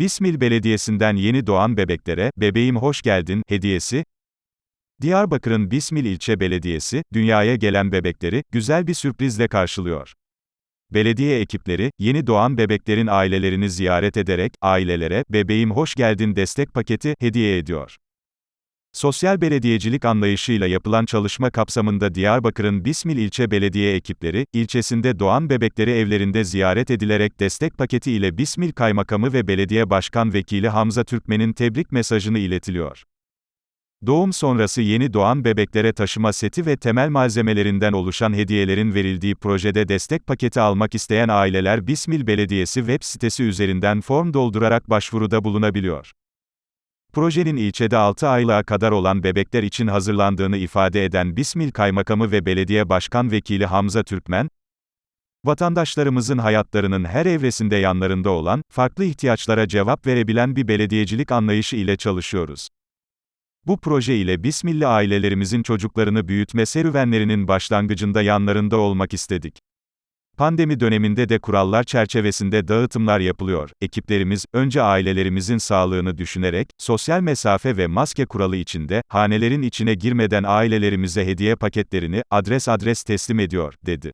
Bismil Belediyesi'nden yeni doğan bebeklere, bebeğim hoş geldin, hediyesi. Diyarbakır'ın Bismil ilçe belediyesi, dünyaya gelen bebekleri, güzel bir sürprizle karşılıyor. Belediye ekipleri, yeni doğan bebeklerin ailelerini ziyaret ederek, ailelere, bebeğim hoş geldin destek paketi, hediye ediyor. Sosyal belediyecilik anlayışıyla yapılan çalışma kapsamında Diyarbakır'ın Bismil ilçe belediye ekipleri, ilçesinde doğan bebekleri evlerinde ziyaret edilerek destek paketi ile Bismil Kaymakamı ve Belediye Başkan Vekili Hamza Türkmen'in tebrik mesajını iletiliyor. Doğum sonrası yeni doğan bebeklere taşıma seti ve temel malzemelerinden oluşan hediyelerin verildiği projede destek paketi almak isteyen aileler Bismil Belediyesi web sitesi üzerinden form doldurarak başvuruda bulunabiliyor. Projenin ilçede 6 aylığa kadar olan bebekler için hazırlandığını ifade eden Bismil Kaymakamı ve Belediye Başkan Vekili Hamza Türkmen, vatandaşlarımızın hayatlarının her evresinde yanlarında olan, farklı ihtiyaçlara cevap verebilen bir belediyecilik anlayışı ile çalışıyoruz. Bu proje ile Bismilli ailelerimizin çocuklarını büyütme serüvenlerinin başlangıcında yanlarında olmak istedik. Pandemi döneminde de kurallar çerçevesinde dağıtımlar yapılıyor. Ekiplerimiz, önce ailelerimizin sağlığını düşünerek, sosyal mesafe ve maske kuralı içinde, hanelerin içine girmeden ailelerimize hediye paketlerini, adres adres teslim ediyor, dedi.